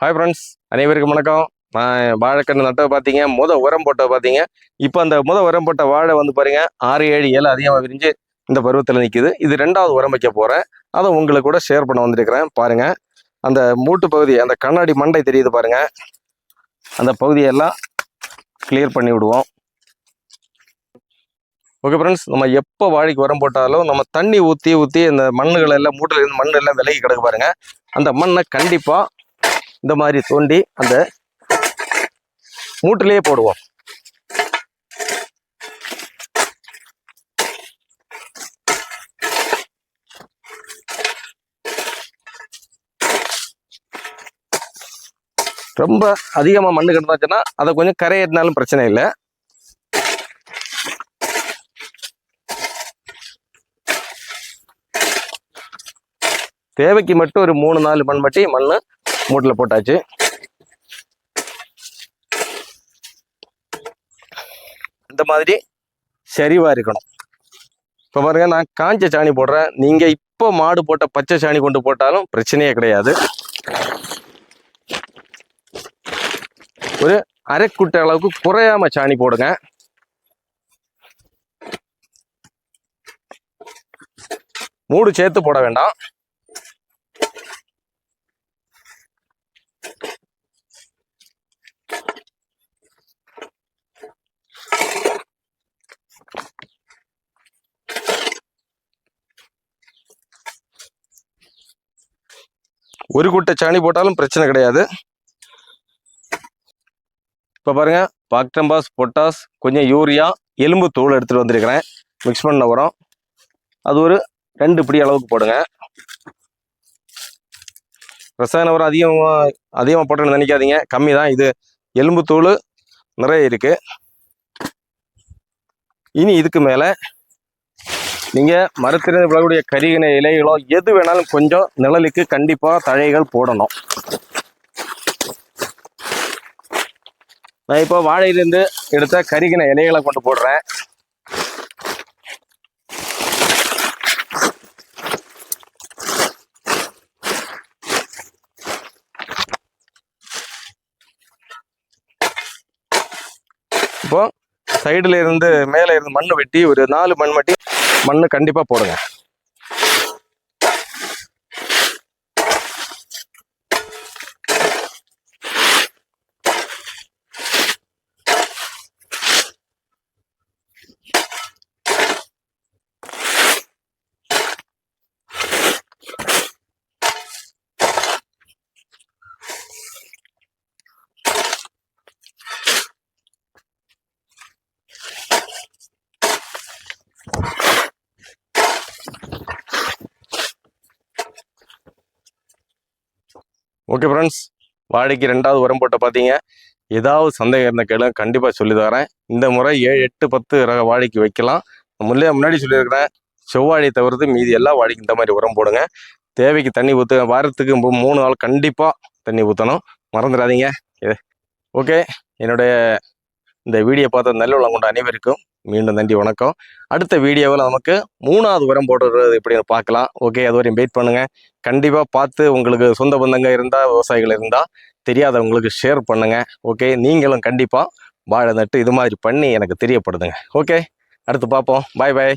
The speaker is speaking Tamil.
ஹாய் ஃப்ரெண்ட்ஸ் அனைவருக்கும் வணக்கம். நான் வாழைக்கன்று நட்டை பார்த்தீங்க. முத உரம் போட்ட பார்த்தீங்க. இப்போ அந்த முத உரம் போட்ட வாழை வந்து பாருங்க. ஆறு ஏழு ஏழு அதிகமாக விரிஞ்சு இந்த பருவத்தில் நிற்கிது இது ரெண்டாவது உரம் வைக்க போகிறேன் அதை உங்களுக்கு கூட ஷேர் பண்ண வந்திருக்கிறேன். பாருங்க. அந்த மூட்டு பகுதி அந்த கண்ணாடி மண்டை தெரியுது பாருங்க. அந்த பகுதியெல்லாம் கிளியர் பண்ணி விடுவோம். ஓகே ஃப்ரெண்ட்ஸ் நம்ம எப்போ வாழைக்கு உரம் போட்டாலும் நம்ம தண்ணி ஊற்றி ஊற்றி இந்த மண்ணுகளை எல்லாம் மூட்டில் இருந்து மண் எல்லாம் விலகி கிடக்கு பாருங்க. அந்த மண்ணை கண்டிப்பாக இந்த மாதிரி தோண்டி அந்த மூட்டிலேயே போடுவோம். ரொம்ப அதிகமாக மண்ணு கிடந்தாச்சுன்னா அதை கொஞ்சம் கரையேறினாலும் பிரச்சனை இல்லை. தேவைக்கு மட்டும் ஒரு மூணு நாலு மண் மட்டி மண் மூட்டில் போட்டாச்சு. இந்த மாதிரி சரிவாக இருக்கணும். இப்போ பாருங்க நான் காஞ்ச சாணி போடுறேன். நீங்கள் இப்போ மாடு போட்ட பச்சை சாணி கொண்டு போட்டாலும் பிரச்சனையே கிடையாது. ஒரு அரைக்குட்டை அளவுக்கு குறையாம சாணி போடுங்க. மூடு சேர்த்து போட வேண்டாம். ஒரு குட்டை சாணி போட்டாலும் பிரச்சனை கிடையாது. இப்போ பாருங்கள் பாக்டம்பாஸ் பொட்டாஸ் கொஞ்சம் யூரியா எலும்பு தூள் எடுத்துகிட்டு வந்திருக்கிறேன். மிக்ஸ் பண்ண உரம் அது ஒரு ரெண்டு பிடி அளவுக்கு போடுங்க. ரசாயன உரம் அதிகமாக அதிகமாக போட்டேன்னு நினைக்காதீங்க. கம்மி தான். இது எலும்பு தூள் நிறைய இருக்குது இனி இதுக்கு மேலே நீங்கள் மரத்திலிருந்து விழக்கூடிய கரிகின இலைகளோ எது வேணாலும் கொஞ்சம் நிழலுக்கு கண்டிப்பாக தழைகள் போடணும். நான் இப்போ வாழையிலிருந்து எடுத்த கரிகின இலைகளை கொண்டு போடுறேன். இப்போ சைடுல இருந்து மேலே இருந்து மண்ணு வெட்டி ஒரு நாலு மண் மட்டி மண்ணு கண்டிப்பாக போடுங்க. ஓகே ஃப்ரெண்ட்ஸ் வாழைக்கு ரெண்டாவது உரம் போட்ட பார்த்தீங்க ஏதாவது சந்தேகம் இருந்த கேளுங்க. கண்டிப்பாக சொல்லி தரேன் இந்த முறை ஏழு எட்டு பத்து ரக வாழைக்கு வைக்கலாம். முன்னே முன்னாடி சொல்லியிருக்கிறேன். செவ்வாழை தவிர்த்து மீதி எல்லா வாழைக்கும் இந்த மாதிரி உரம் போடுங்க. தேவைக்கு தண்ணி ஊற்று வாரத்துக்கு மூணு நாள் கண்டிப்பாக தண்ணி ஊற்றணும் மறந்துடாதீங்க. ஓகே என்னுடைய இந்த வீடியோ பார்த்த நல்ல கொண்ட அனைவருக்கும் மீண்டும் நன்றி வணக்கம். அடுத்த வீடியோவில் நமக்கு மூணாவது உரம் போடுறது எப்படின்னு பார்க்கலாம். ஓகே அது வரையும் வெயிட் பண்ணுங்கள் கண்டிப்பாக பார்த்து உங்களுக்கு சொந்த பந்தங்க இருந்தால் விவசாயிகள் இருந்தால் தெரியாதவங்களுக்கு ஷேர் பண்ணுங்கள் ஓகே நீங்களும் கண்டிப்பாக வாழை நட்டு இது மாதிரி பண்ணி எனக்கு தெரியப்படுதுங்க ஓகே அடுத்து பார்ப்போம். பாய் பாய்